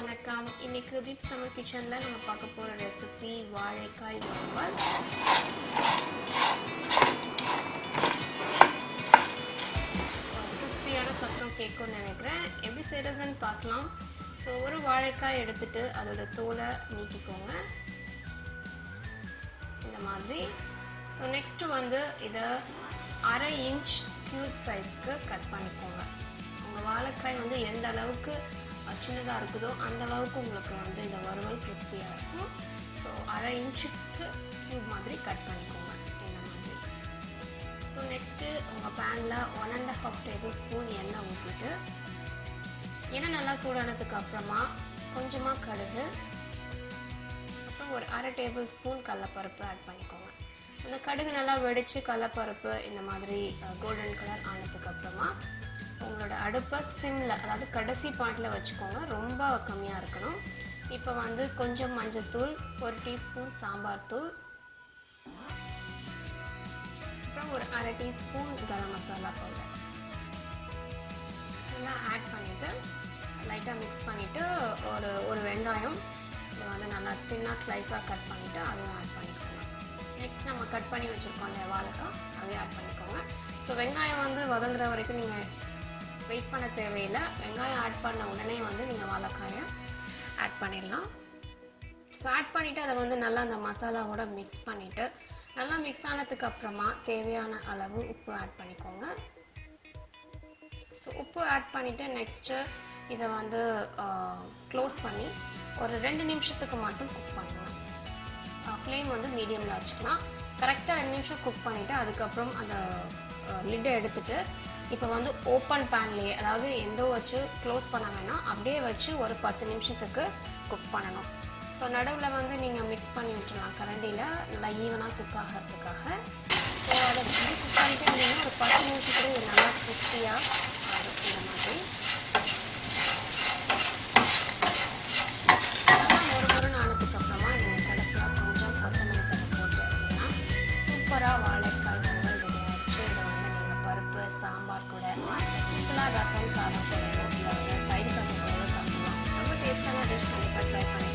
வணக்கம். இன்றைக்கு தீப் தமிழ் கிச்சனில் நம்ம பார்க்க போகிற ரெசிபி வாழைக்காய் வறுவல். கிறிஸ்பியான சத்தம் கேட்கும்னு நினைக்கிறேன். எப்படி செய்கிறதுன்னு பார்க்கலாம். ஸோ ஒரு வாழைக்காய் எடுத்துட்டு அதோட தோலை நீக்கிக்கோங்க. இந்த மாதிரி. ஸோ நெக்ஸ்ட்டு வந்து இதை அரை இன்ச் க்யூப் சைஸ்க்கு கட் பண்ணிக்கோங்க. உங்கள் வாழைக்காய் வந்து எந்த அளவுக்கு சின்னதாக இருக்குதோ அந்த அளவுக்கு உங்களுக்கு வந்து இந்த வறுவல் கிறிஸ்பியாக இருக்கும். ஸோ அரை இன்ச்சுக்கு க்யூப் மாதிரி கட் பண்ணிக்கோங்க. இந்த மாதிரி. ஸோ நெக்ஸ்ட்டு உங்கள் பேனில் one and half tablespoon எண்ணெய் ஊற்றிட்டு எண்ணெய் நல்லா சூடானதுக்கு அப்புறமா கொஞ்சமாக கடுகு அப்புறம் ஒரு அரை டேபிள் ஸ்பூன் கடலப்பருப்பு ஆட் பண்ணிக்கோங்க. அந்த கடுகு நல்லா வெடித்து கடலப்பருப்பு இந்த மாதிரி கோல்டன் கலர் ஆனதுக்கப்புறமா உங்களோட அடுப்பை சிம்மில் அதாவது கடைசி பாட்டில் வச்சுக்கோங்க. ரொம்ப கம்மியாக இருக்கணும். இப்போ வந்து கொஞ்சம் மஞ்சத்தூள் ஒரு டீஸ்பூன் சாம்பார் தூள். அப்புறம் ஒரு அரை டீஸ்பூன் கரம் மசாலா பவுடர் இதெல்லாம் ஆட் பண்ணிவிட்டு லைட்டாக மிக்ஸ் பண்ணிவிட்டு ஒரு ஒரு வெங்காயம். இதை வந்து நல்லா தின்னாக ஸ்லைஸாக கட் பண்ணிவிட்டு அதையும் ஆட் பண்ணிக்கோங்க. நெக்ஸ்ட் நம்ம கட் பண்ணி வச்சுருக்கோம் இல்லையா வாழைக்காய்? அதையும் ஆட் பண்ணிக்கோங்க. ஸோ வெங்காயம் வந்து வதங்குற வரைக்கும் நீங்கள் வெயிட் பண்ண தேவையில்லை. வெங்காயம் ஆட் பண்ண உடனே வந்து நீங்கள் வாழைக்காயை ஆட் பண்ணிடலாம். ஸோ ஆட் பண்ணிவிட்டு அதை வந்து நல்லா அந்த மசாலாவோட மிக்ஸ் பண்ணிவிட்டு நல்லா மிக்ஸ் ஆனதுக்கு அப்புறமா தேவையான அளவு உப்பு ஆட் பண்ணிக்கோங்க. ஸோ உப்பு ஆட் பண்ணிவிட்டு நெக்ஸ்ட்டு இதை வந்து க்ளோஸ் பண்ணி ஒரு ரெண்டு நிமிஷத்துக்கு மட்டும் குக் பண்ணணும் ஃப்ளேம் வந்து மீடியமில் வச்சுக்கலாம் கரெக்டாக ரெண்டு நிமிஷம் குக் பண்ணிவிட்டு அதுக்கப்புறம் அந்த லிட்டை எடுத்துகிட்டு இப்போ வந்து ஓப்பன் பேன்லேயே அதாவது எந்த வச்சு க்ளோஸ் பண்ண வேணாம் அப்படியே வச்சு ஒரு பத்து நிமிஷத்துக்கு குக் பண்ணணும். ஸோ நடுவில் வந்து நீங்கள் மிக்ஸ் பண்ணி விட்டுலாம் கரண்டியில் நல்லா ஈவனாக குக் ஆகிறதுக்காக. ஸோ அதை வந்து குக் சூப்பராக வாழைக்காய் வறுவல் ரெடி ஆகிடுச்சு இதை வந்து நீங்கள் பருப்பு சாம்பார் கூட சிம்பிளாக ரசம் சாதம் கூட தயிர் சாதம் கூட சாப்பிடலாம் ரொம்ப டேஸ்ட்டான டிஷ் கண்டிப்பாக ட்ரை பண்ணி